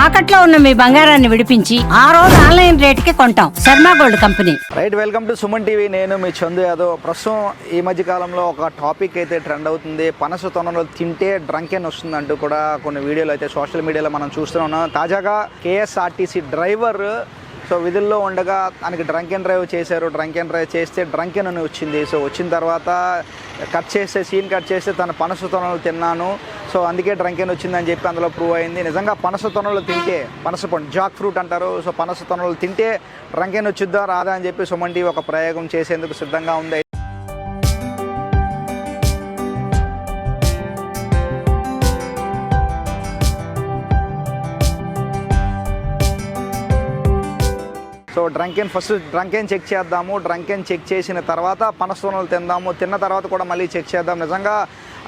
తాకట్లో ఉన్న మీ బంగారాన్ని విడిపించి ఆ రోజు ఆన్లైన్ రేటుకి కొంటాం. Sharma gold company. Right welcome to Suman TV. నేను మీ చందు యాదవ్. ప్రస్తుతం ఈ మధ్య కాలంలో ఒక టాపిక్ అయితే ట్రెండ్ అవుతుంది. పనస తొనలు తింటే డ్రంకెన్ వస్తుంది అంటూ కూడా కొన్ని వీడియోలు అయితే సోషల్ మీడియాలో మనం చూస్తూ ఉన్నాం. తాజాగా కేఎస్ఆర్టీసీ డ్రైవర్ సో విధుల్లో ఉండగా తనకి డ్రంక్ అండ్ డ్రైవ్ చేశారు. డ్రంక్ అండ్ డ్రైవ్ చేస్తే డ్రంకెన్ అని వచ్చింది. సో వచ్చిన తర్వాత కట్ చేస్తే సీన్ కట్ చేస్తే తన పనసు తొనలు తిన్నాను. సో అందుకే డ్రంకెన్ వచ్చిందని చెప్పి అందులో ప్రూవ్ అయింది. నిజంగా పనస తొనలు తింటే పనస పండు జాక్ ఫ్రూట్ అంటారు. సో పనస తొనలు తింటే డ్రంకెన్ వచ్చిద్దా రాదా అని చెప్పి సుమన్ టీవీ ఒక ప్రయోగం చేసేందుకు సిద్ధంగా ఉంది. So drunken first drunken check చేద్దాము. డ్రంకెన్ చెక్ చేసిన తర్వాత పనసతోనలు తిందాము. తిన్న తర్వాత కూడా మళ్ళీ చెక్ చేద్దాం. నిజంగా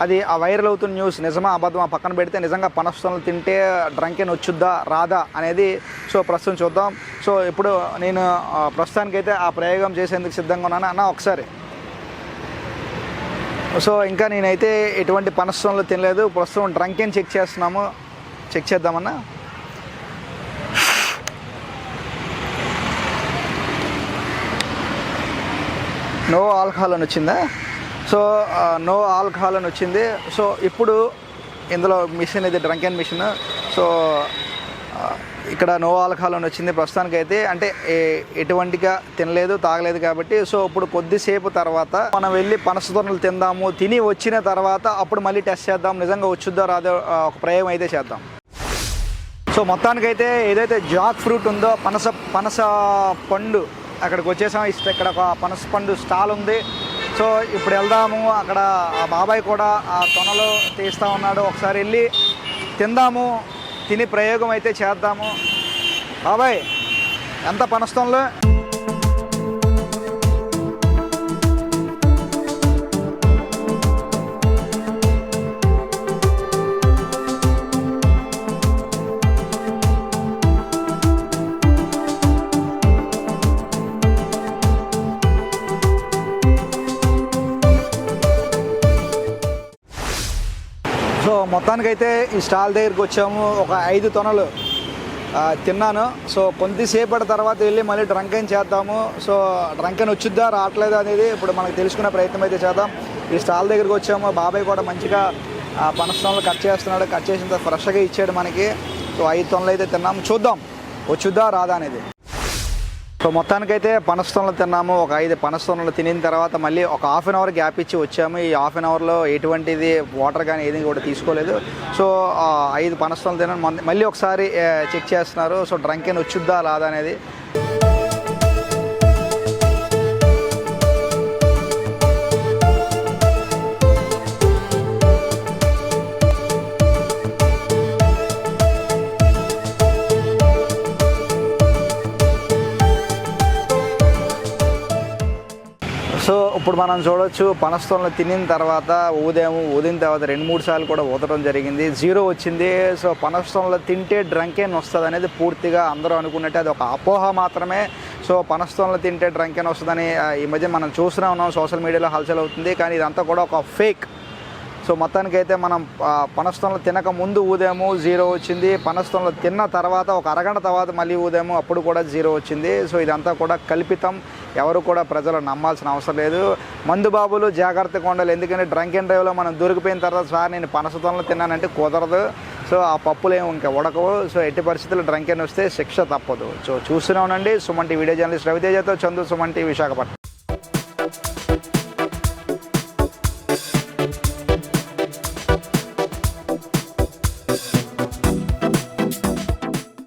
అది ఆ వైరల్ అవుతున్న న్యూస్ నిజమా అబద్ధమా పక్కన పెడితే నిజంగా పనసతోనలు తింటే డ్రంకెన్ వచ్చుద్దా రాదా అనేది సో ప్రస్తుతం చూద్దాం. సో ఇప్పుడు నేను ప్రస్తుతానికైతే ఆ ప్రయోగం చేసేందుకు సిద్ధంగా ఉన్నాను. అన్న ఒకసారి. సో ఇంకా నేనైతే ఎటువంటి పనసతోనలు తినలేదు. ప్రస్తుతం డ్రంకెన్ చెక్ చేస్తున్నాము. చెక్ చేద్దామన్నా. నో ఆల్కహాల్ అని వచ్చిందా? సో నో ఆల్కహాల్ అని వచ్చింది. సో ఇప్పుడు ఇందులో మిషన్ ఇది అండ్ మిషన్ సో ఇక్కడ నో ఆల్కహాల్ అని వచ్చింది ప్రస్తుతానికి అయితే అంటే ఎటువంటిగా తినలేదు తాగలేదు కాబట్టి. సో ఇప్పుడు కొద్దిసేపు తర్వాత మనం వెళ్ళి పనసతోనలు తిందాము తిని వచ్చిన తర్వాత అప్పుడు మళ్ళీ టెస్ట్ చేద్దాం నిజంగా వచ్చుద్దో రాదో ఒక ప్రయోగం అయితే చేద్దాం. సో మొత్తానికైతే ఏదైతే జాక్ ఫ్రూట్ ఉందో పనస పనస పండు అక్కడికి వచ్చేసాం. ఇష్ట ఇక్కడ ఒక పనస పండు స్టాల్ ఉంది. సో ఇప్పుడు వెళ్దాము. అక్కడ ఆ బాబాయ్ కూడా ఆ తొనలో తీస్తూ ఉన్నాడు. ఒకసారి వెళ్ళి తిందాము. తిని ప్రయోగం అయితే చేద్దాము. బాబాయ్ ఎంత పనస్తోన్లో సో మొత్తానికైతే ఈ స్టాల్ దగ్గరికి వచ్చాము. ఒక ఐదు తొనలు తిన్నాను. సో కొద్దిసేపటి తర్వాత వెళ్ళి మళ్ళీ డ్రంకెన్ చేద్దాము. సో డ్రంకెన్ వచ్చిద్దా రావట్లేదా అనేది ఇప్పుడు మనకు తెలుసుకునే ప్రయత్నం అయితే చేద్దాం. ఈ స్టాల్ దగ్గరికి వచ్చాము. బాబాయ్ కూడా మంచిగా పనస్థానంలో కట్ చేస్తున్నాడు. కట్ చేసిన తర్వాత ఫ్రెష్గా ఇచ్చాడు మనకి. సో ఐదు తొనలు అయితే తిన్నాము. చూద్దాం. వచ్చుద్దా రాదా అనేది. సో మొత్తానికైతే పనస్తోనలు తిన్నాము. ఒక ఐదు పనస్తోనలు తినిన తర్వాత మళ్ళీ ఒక హాఫ్ అన్ అవర్ గ్యాప్ ఇచ్చి వచ్చాము. ఈ హాఫ్ అన్ అవర్లో ఎటువంటిది వాటర్ కానీ ఏది కూడా తీసుకోలేదు. సో ఐదు పనస్తోనలు తిన్నాను. మళ్ళీ ఒకసారి చెక్ చేస్తున్నారు. సో డ్రంకెన్ వచ్చుద్దా లాదా అనేది. సో ఇప్పుడు మనం చూడొచ్చు పనస్తోనలు తినిన తర్వాత ఊదాము ఊదిన తర్వాత రెండు మూడు సార్లు కూడా ఊదడం జరిగింది. జీరో వచ్చింది. సో పనస్తోనలు తింటే డ్రంకెన్ వస్తుంది అనేది పూర్తిగా అందరూ అనుకున్నట్టే అది ఒక అపోహ మాత్రమే. సో పనస్తోనలు తింటే డ్రంకెన్ వస్తుందని ఈ మధ్య మనం చూస్తూనే ఉన్నాం. సోషల్ మీడియాలో హల్చల్ అవుతుంది. కానీ ఇదంతా కూడా ఒక ఫేక్. సో మొత్తానికైతే మనం ఆ, తినక ముందు ఊదేము జీరో వచ్చింది. పనస్తోనలు తిన్న తర్వాత ఒక అరగంట తర్వాత మళ్ళీ ఊదేము అప్పుడు కూడా జీరో వచ్చింది. సో ఇదంతా కూడా కల్పితం. ఎవరు కూడా ప్రజలు నమ్మాల్సిన అవసరం లేదు. మందు బాబులు జాగ్రత్తగా ఉండాలి ఎందుకంటే డ్రంక్ అండ్ డ్రైవ్లో మనం దొరికిపోయిన తర్వాత సార్ నేను పనసతంలో తిన్నానంటే కుదరదు. సో ఆ పప్పులు ఏమి ఇంకా ఉడకవు. సో ఎట్టి పరిస్థితుల్లో డ్రంక్ అండ్ వస్తే శిక్ష తప్పదు. సో చూస్తూనే ఉండండి. సుమన్ టీ వీడియో జర్నలిస్ట్ రవితేజతో చందు సుమన్ విశాఖపట్నం.